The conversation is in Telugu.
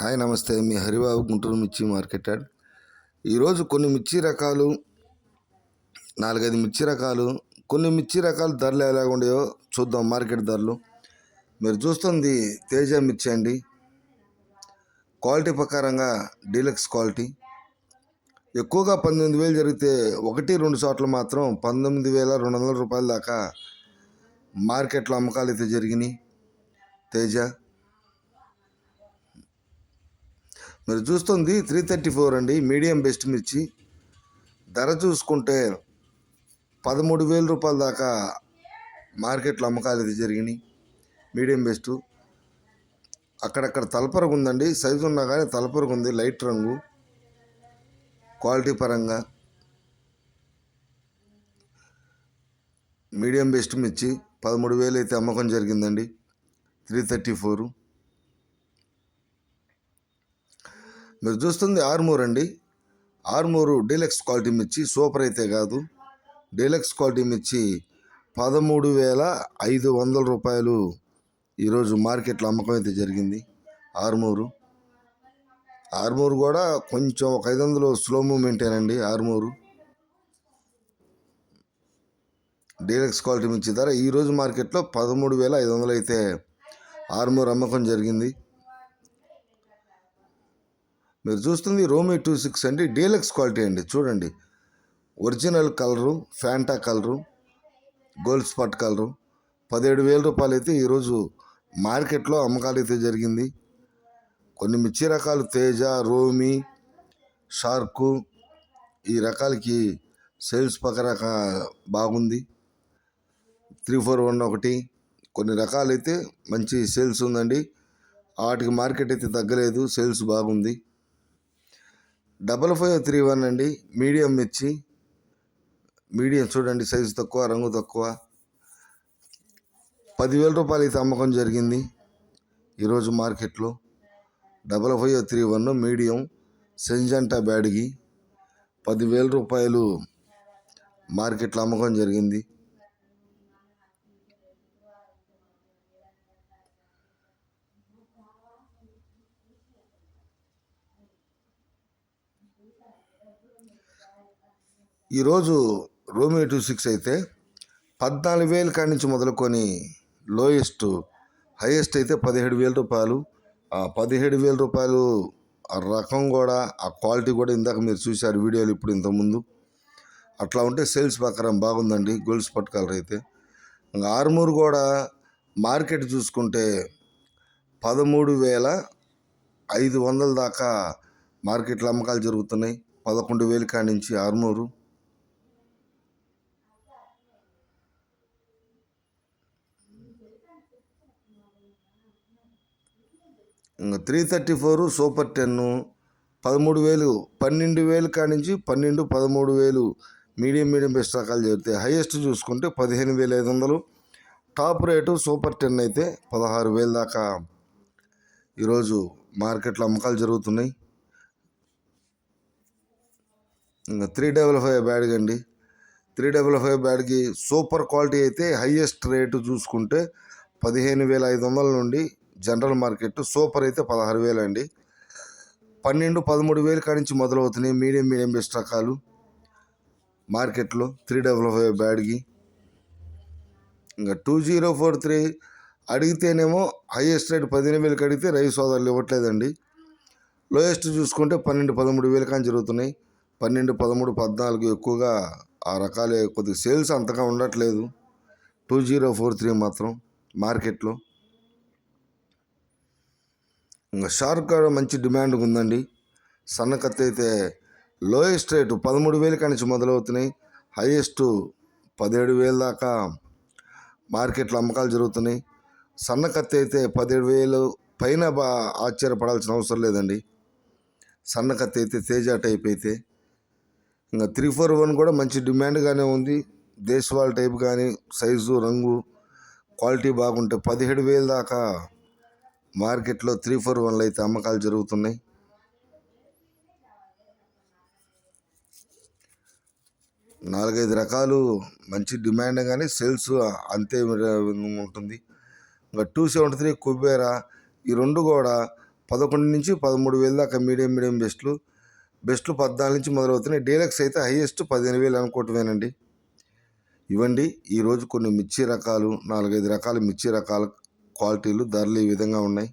హాయ్ నమస్తే. మీ హరిబాబు గుంటూరు మిర్చి మార్కెట్ యార్డ్ ఈరోజు కొన్ని మిర్చి రకాలు నాలుగైదు మిర్చి రకాలు కొన్ని మిర్చి రకాలు ధరలు ఎలాగ ఉండయో చూద్దాం మార్కెట్ ధరలు. మీరు చూస్తుంది తేజ మిర్చి అండి. క్వాలిటీ ప్రకారంగా డీలక్స్ క్వాలిటీ. ఎక్కువగా పంతొమ్మిది వేలు జరిగితే ఒకటి రెండు చోట్ల మాత్రం పంతొమ్మిది వేల రెండు వందల రూపాయల దాకా మార్కెట్లో అమ్మకాలు అయితే జరిగినాయి. తేజ మీరు చూస్తుంది త్రీ థర్టీ ఫోర్ అండి మీడియం బెస్ట్ మిర్చి. ధర చూసుకుంటే పదమూడు వేల రూపాయల దాకా మార్కెట్లో అమ్మకాలు ఇది జరిగినాయి. Medium best. అక్కడక్కడ తలపరకు ఉందండి సైజు ఉన్నా కానీ తలపరకు ఉంది లైట్ రంగు క్వాలిటీ పరంగా. మీడియం బెస్ట్ మిర్చి పదమూడు వేలు అయితే అమ్మకం జరిగిందండి త్రీ థర్టీ ఫోరు. మీరు చూస్తుంది ఆర్మూర్ అండి. ఆర్మూరు డీలక్స్ క్వాలిటీ మిర్చి సూపర్ అయితే కాదు. డీలక్స్ క్వాలిటీ మిర్చి పదమూడు వేల ఐదు వందల రూపాయలు ఈరోజు మార్కెట్లో అమ్మకం అయితే జరిగింది ఆర్మూరు. ఆర్మూరు కూడా కొంచెం ఒక ఐదు వందలు స్లో మూమెంటేనండి ఆర్మూరు. డీలక్స్ క్వాలిటీ మిర్చి ధర ఈరోజు మార్కెట్లో పదమూడు వేల ఐదు వందలు అయితే ఆర్మూర్ అమ్మకం జరిగింది. మీరు చూస్తుంది రోమీ టూ సిక్స్ అండి. డీలక్స్ క్వాలిటీ అండి. చూడండి. Original colour Fanta colour Gold Spot colour. పదిహేడు వేల రూపాయలు అయితే ఈరోజు మార్కెట్లో అమ్మకాలు అయితే జరిగింది. కొన్ని మిర్చి రకాలు తేజ రోమి షార్కు ఈ రకాలకి సేల్స్ పక్కన బాగుంది. త్రీ ఫోర్ వన్ ఒకటి. కొన్ని రకాలైతే మంచి సేల్స్ ఉందండి. వాటికి మార్కెట్ అయితే తగ్గలేదు. సేల్స్ బాగుంది. డబల్ ఫైవ్ త్రీ వన్ అండి. మీడియం మిర్చి. మీడియం చూడండి సైజు తక్కువ రంగు తక్కువ. పదివేల రూపాయలు అయితే అమ్మకం జరిగింది ఈరోజు మార్కెట్లో. Double five three one medium Syngenta Byadgi. పదివేల రూపాయలు మార్కెట్లో అమ్మకం జరిగింది. ఈరోజు రోమి టూ సిక్స్ అయితే పద్నాలుగు వేలు కాడి నుంచి మొదలుకొని లోయెస్ట్ హైయెస్ట్ అయితే పదిహేడు వేల రూపాయలు. ఆ పదిహేడు వేల రూపాయలు ఆ రకం కూడా ఆ క్వాలిటీ కూడా ఇందాక మీరు చూశారు వీడియోలు ఇప్పుడు ఇంతకుముందు. అట్లా ఉంటే సేల్స్ ప్రకారం బాగుందండి గోల్స్ స్పాట్ కలర్ అయితే. ఇంకా ఆర్మూర్ కూడా మార్కెట్ చూసుకుంటే పదమూడు వేల ఐదు వందల దాకా మార్కెట్లో అమ్మకాలు జరుగుతున్నాయి. పదకొండు వేలు కాడి నుంచి ఆర్మూరు ఇంకా three thirty four super ten పదమూడు వేలు పన్నెండు వేలు కాడి నుంచి పన్నెండు పదమూడు వేలు మీడియం మీడియం బెస్ట్ రకాలు జరుగుతాయి హైయెస్ట్ చూసుకుంటే పదిహేను వేల ఐదు వందలు. టాప్ రేటు సూపర్ టెన్ అయితే పదహారు వేల దాకా. ఈరోజు మార్కెట్లో అమ్మకాలు జరుగుతున్నాయి. ఇంకా త్రీ డబల్ ఫైవ్ బ్యాడ్కి అండి. Three double five Byadgi super quality అయితే హైయెస్ట్ రేటు చూసుకుంటే పదిహేను వేల ఐదు వందల నుండి జనరల్ మార్కెట్ సూపర్ అయితే పదహారు వేలు అండి. పన్నెండు పదమూడు వేలు కాడి నుంచి మొదలవుతున్నాయి మీడియం మీడియం బెస్ట్ రకాలు మార్కెట్లో త్రీ డబల్ ఫైవ్ బ్యాడ్కి. ఇంకా టూ జీరో ఫోర్ త్రీ అడిగితేనేమో హైయెస్ట్ రేట్ పదిహేను వేలకు అడిగితే రైతు సోదరులు ఇవ్వట్లేదండి. లోయెస్ట్ చూసుకుంటే పన్నెండు పదమూడు వేలు కానీ జరుగుతున్నాయి. పన్నెండు పదమూడు పద్నాలుగు ఎక్కువగా ఆ రకాలే కొద్దిగా సేల్స్ అంతగా ఉండట్లేదు. టూ జీరో ఫోర్ త్రీ మాత్రం మార్కెట్లో. ఇంకా షార్క్ కూడా మంచి డిమాండ్ ఉందండి. సన్నకత్తి అయితే లోయెస్ట్ రేటు పదమూడు వేలు కానించి మొదలవుతున్నాయి. హైయెస్ట్ పదిహేడు వేల దాకా మార్కెట్లో అమ్మకాలు జరుగుతున్నాయి. సన్న కత్తి అయితే పదిహేడు వేలు పైన బా ఆశ్చర్యపడాల్సిన అవసరం లేదండి. సన్న కత్తి అయితే తేజ టైప్ అయితే ఇంకా త్రీ ఫోర్ వన్ కూడా మంచి డిమాండ్గానే ఉంది. దేశవాళ టైప్ కానీ సైజు రంగు క్వాలిటీ బాగుంటే పదిహేడు వేలు దాకా మార్కెట్లో త్రీ ఫోర్ వన్లు అయితే అమ్మకాలు జరుగుతున్నాయి. నాలుగైదు రకాలు మంచి డిమాండ్ కానీ సేల్స్ అంతే ఉంటుంది. ఇంకా టూ సెవెంటీ త్రీ కుబేరా ఈ రెండు కూడా పదకొండు నుంచి పదమూడు వేలు దాకా మీడియం మీడియం బెస్ట్లు. బెస్ట్లు పద్నాలుగు నుంచి మొదలవుతున్నాయి. డీలక్స్ అయితే హైయెస్ట్ పదిహేను వేలు అనుకోవటమేనండి. ఇవ్వండి ఈరోజు కొన్ని మిర్చి రకాలు నాలుగైదు రకాల మిర్చి రకాల క్వాలిటీలు ధరలు ఈ విధంగా ఉన్నాయి.